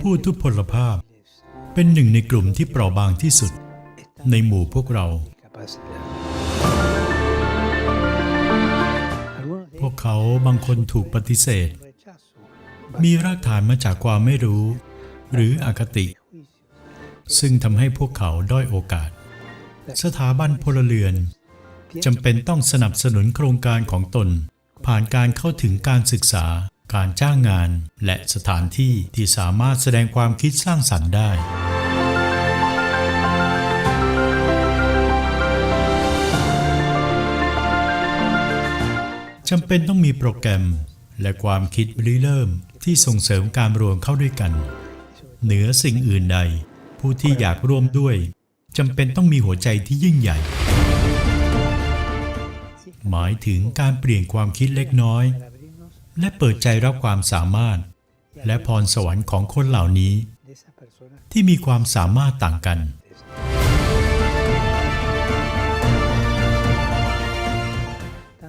ผู้ทุพพลภาพ เป็นหนึ่งในกลุ่มที่เปราะบางที่สุด ในหมู่พวกเรา พวกเขาบางคนถูกปฏิเสธ มีรากฐานมาจากความไม่รู้ หรืออคติ ซึ่งทำให้พวกเขาด้อยโอกาส สถาบันพลเรือนจำเป็นต้องสนับสนุนโครงการของตน ผ่านการเข้าถึงการศึกษา การจ้างงานและสถานที่ที่สามารถแสดงความคิดสร้างสรรค์ได้ จำเป็นต้องมีโปรแกรมและความคิดริเริ่มที่ส่งเสริมการรวมเข้าด้วยกัน เหนือสิ่งอื่นใด ผู้ที่อยากร่วมด้วยจำเป็นต้องมีหัวใจที่ยิ่งใหญ่ หมายถึงการเปลี่ยนความคิดเล็กน้อย และเปิดใจรับความสามารถ และพรสวรรค์ของคนเหล่านี้ ที่มีความสามารถต่างกัน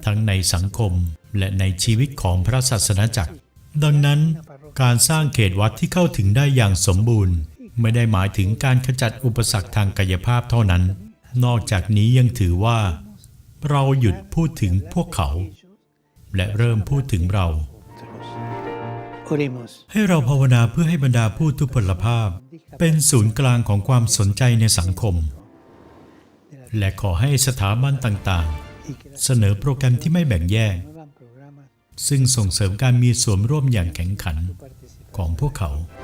ทั้งในสังคมและในชีวิตของพระศาสนาจักร ดังนั้นการสร้างเขตวัดที่เข้าถึงได้อย่างสมบูรณ์ ไม่ได้หมายถึงการขจัดอุปสรรคทางกายภาพเท่านั้น นอกจากนี้ยังถือว่า เราหยุดพูดถึงพวกเขา และเริ่มพูดถึงเรา Oremos. ให้เราภาวนาเพื่อให้บรรดาผู้ทุพพลภาพ เป็นศูนย์กลางของความสนใจในสังคม และขอให้สถาบันต่างๆ เสนอโปรแกรมที่ไม่แบ่งแยก Nuevos programas ซึ่งส่งเสริมการมีส่วนร่วมอย่างแข็งขันของพวกเขา participación.